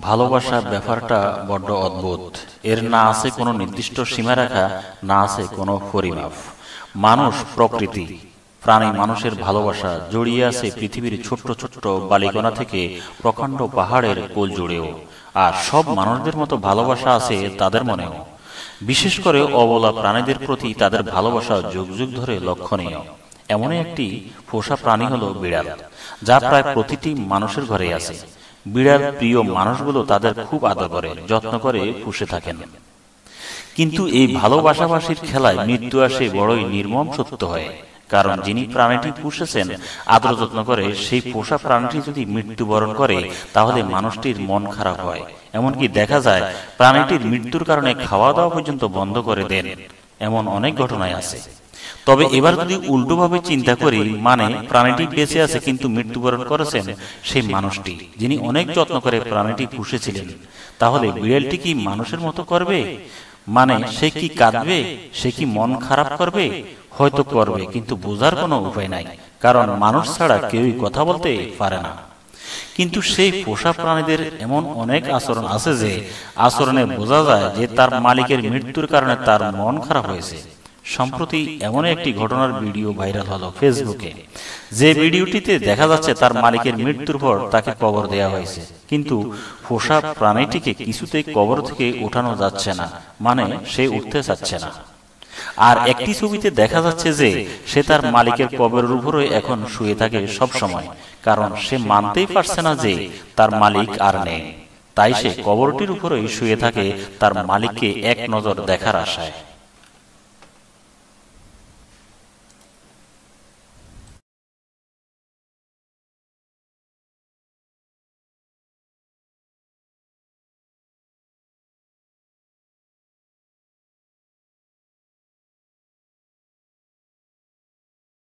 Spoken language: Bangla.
ভালোবাসা ব্যাপারটা বড্ড অদ্ভুত। এর না আছে কোনো নির্দিষ্ট সীমারেখা, না আছে কোনো পরিমাপ। মানুষ প্রকৃতি। প্রাণী মানুষের ভালোবাসা জড়িয়ে আছে পৃথিবীর ছোট্ট ছোট্ট বালিকণা থেকে প্রকাণ্ড পাহাড়ের কোল জুড়েও। আর সব মানুষদের মতো ভালোবাসা আছে তাদের মনেও। বিশেষ করে অবলা প্রাণীদের প্রতি তাদের ভালোবাসা যুগ যুগ ধরে লক্ষণীয়। এমনই একটি পোষা প্রাণী হলো বিড়াল, যা প্রায় প্রতিটি মানুষের ঘরে আছে। বিড়াল প্রিয় মানুষগুলো তাদের খুব আদর করে, যত্ন করে পুষে থাকেন। কিন্তু এই ভালোবাসাবাসীর খেলায় মৃত্যু আসে বড়ই নির্মম সত্য হয়, কারণ যিনি প্রাণীটি পুষেছেন, আদর যত্ন করে সেই পোষা প্রাণীটি যদি মৃত্যুবরণ করে, তাহলে মানুষটির মন খারাপ হয়। এমনকি দেখা যায়, প্রাণীটির মৃত্যুর কারণে খাওয়া দাওয়া পর্যন্ত বন্ধ করে দেন। এমন অনেক ঘটনায় আছে। তবে এবার যদি উল্টোভাবে চিন্তা করি মানে প্রাণীটি বেঁচে আছে কিন্তু মৃত্যুবরণ করেছেন সেই মানুষটি যিনি অনেক যত্ন করে প্রাণীটি পুষেছিলেন। তাহলে বিড়ালটি কি মানুষের মতো করবে? মানে সে কি কাঁদবে? সে কি মন খারাপ করবে? হয়তো করবে কিন্তু বোঝার কোনো উপায় নাই কারণ মানুষ ছাড়া কেউই কথা বলতে পারে না। কিন্তু সেই পোষা প্রাণীদের এমন অনেক আচরণ আছে যে আচরণে বোঝা যায় যে তার মালিকের মৃত্যুর কারণে তার মন খারাপ হয়েছে সম্প্রতি এমন একটি ঘটনার ভিডিও ভাইরাল হলো ফেসবুকে। যে ভিডিওটিতে দেখা যাচ্ছে তার মালিকের মৃত্যুর পর তাকে কবর দেয়া হয়েছে। কিন্তু পোষা প্রাণীটিকে কিছুতেই কবর থেকে উঠানো যাচ্ছে না। মানে সে উঠতে চাচ্ছে না। আর একটি ছবিতে দেখা যাচ্ছে যে সে তার মালিকের কবরের উপরে এখন শুয়ে থাকে সব সময় কারণ সে মানতেই পারছে না যে তার মালিক আর নেই। তাই সে কবরটির উপরেই শুয়ে থাকে তার মালিককে এক নজর দেখার আশায়